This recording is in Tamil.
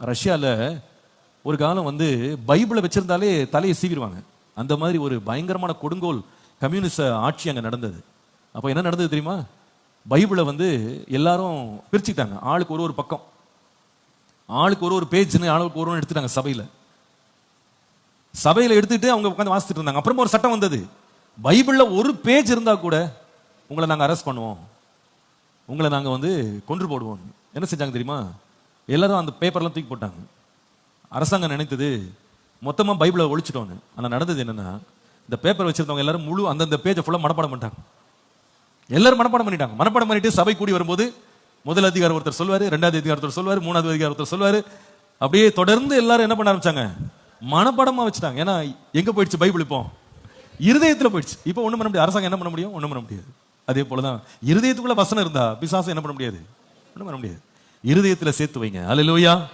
ரஷ்யாவில் ஒரு காலம் வந்து பைபிளை வச்சிருந்தாலே தலையை சீவிடுவாங்க. அந்த மாதிரி ஒரு பயங்கரமான கொடுங்கோல் கம்யூனிஸ்ட ஆட்சி அங்கே நடந்தது. அப்போ என்ன நடந்தது தெரியுமா? பைபிளை வந்து எல்லாரும் பிரிச்சுக்கிட்டாங்க. ஆளுக்கு ஒரு ஒரு பக்கம். ஆளுக்கு ஒரு ஒரு பேஜ்னு ஆளுக்கு ஒரு எடுத்துட்டாங்க சபையில். சபையில் எடுத்துட்டு அவங்க உட்காந்து வாசிச்சுட்டு இருந்தாங்க. அப்புறமா ஒரு சட்டம் வந்தது. பைபிளில் ஒரு பேஜ் இருந்தால் கூட உங்களை நாங்கள் அரெஸ்ட் பண்ணுவோம். உங்களை நாங்கள் வந்து கொன்று போடுவோம் என்ன செஞ்சாங்க தெரியுமா? எல்லாரும் அந்த பேப்பர்லாம் தூக்கி போட்டாங்க. அரசாங்கம் நினைத்தது மொத்தமாக பைபிளை ஒழிச்சிட்டோன்னு. ஆனால் நடந்தது என்னென்னா இந்த பேப்பர் வச்சுருந்தவங்க எல்லாரும் முழு அந்தந்த பேஜை ஃபுல்லாக மனப்பாடம் பண்ணிட்டாங்க. எல்லாரும் மனப்பாடம் பண்ணிட்டாங்க. மனப்பாடம் பண்ணிட்டு சபை கூடி வரும்போது முதல் அதிகாரம் ஒருத்தர் சொல்வார் ரெண்டாவது அதிகாரம் ஒருத்தர் சொல்வார் மூணாவது அதிகாரம் ஒருத்தர் சொல்வார். அப்படியே தொடர்ந்து எல்லாரும் என்ன பண்ண ஆரம்பிச்சாங்க? மனப்பாடமாக வச்சுட்டாங்க. ஏன்னா எங்கே போயிடுச்சு பைபிள் இப்போ? இருதயத்தில் போயிடுச்சு. இப்போ ஒன்றும் பண்ண முடியாது. அரசாங்கம் என்ன பண்ண முடியும்? ஒன்றும் பண்ண முடியாது. அதே போலதான் இருதயத்துக்குள்ளே வசனம் இருந்தா பிசாசம் என்ன பண்ண முடியாது? ஒன்றும் பண்ண முடியாது. இருதயத்தில் சேர்த்து வைங்க. அல்லேலூயா